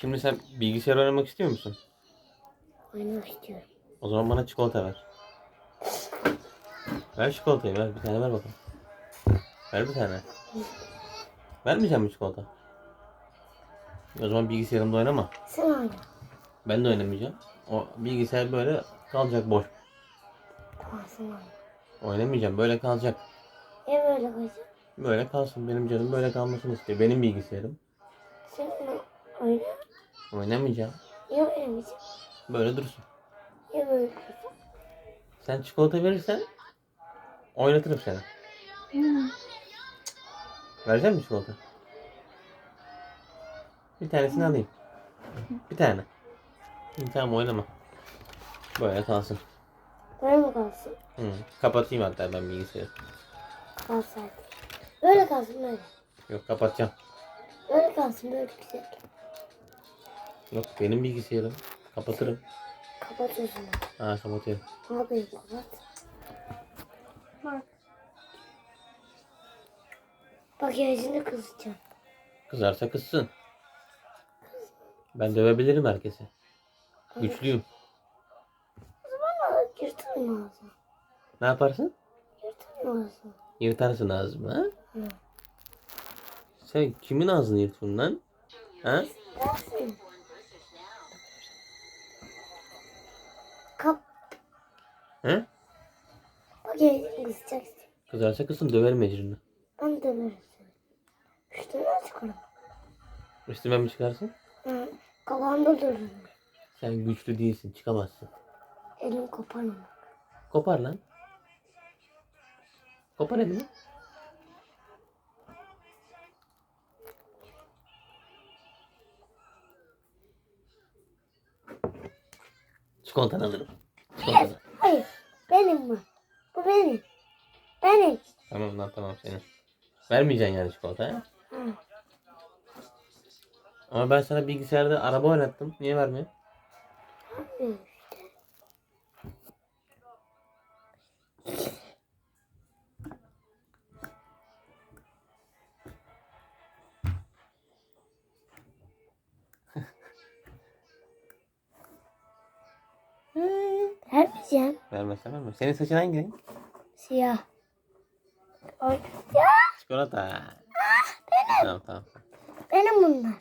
Şimdi sen bilgisayar oynamak istiyor musun? Oynamak istiyorum. O zaman bana çikolata ver. Ver çikolatayı ver. Bir tane ver bakalım. Ver bir tane. Vermeyeceğim mi çikolata? O zaman bilgisayarımda oynama. Sen oyna. Ben de oynamayacağım. O bilgisayar böyle kalacak boş. Tamam sen oyna. Oynamayacağım. Böyle kalacak. Ya böyle koyacak? Böyle kalsın. Benim canım böyle kalmasını istiyor. Benim bilgisayarım. Sen oyna. Oynamayacağım. Ya oynamayacak? Böyle dursun. Ya böyle koyacak? Sen çikolata verirsen oynatırım seni. Verecek misin çikolata? Bir tanesini alayım. Bir tane. Tamam oynama. Böyle kalsın. Böyle mi kalsın? Hı. Kapatayım hatta ben bilgisayarı. Kalsın. Böyle kalsın böyle. Yok kapatacağım. Böyle kalsın böyle güzel. Yok benim bilgisayarım. Kapatırım. Kapatıyorsun. Ha kapatıyorum. Yapayım kapat. Bak. Bak yüzünü kızacağım. Kızarsa kızsın. Ben dövebilirim herkesi. Güçlüyüm. Bana yırtırım ağzını. Ne yaparsın? Yırtırım ağzını. Yırtarsın ağzımı ha? Hı. Sen kimin ağzını yırtıyorsun lan? Ha? Dersin. Kap. He? Bak yüzünü kızacaksın. Kızarsa kızsın döverim ecrini. De böyle Üstüne çıkarım. Üstüme mi çıkarsın? Hı. Kafamda dururum. Sen güçlü değilsin çıkamazsın. Elim koparım. Kopar lan. Kopar elini. Çikolatanı alırım. Çikolatanı. Hayır. Benim bu. Bu benim. Benim. Tamam lan tamam senin. Vermeyeceksin yani çikolata ha? Hı. Ama ben sana bilgisayarda araba oynattım. Niye vermiyor? Hı. Vermeyeceğim. Vermezsen vermem. Senin saçın hangi renk? Siyah. Ay. Ya Çikolata. Tamam tamam. benim bunlar.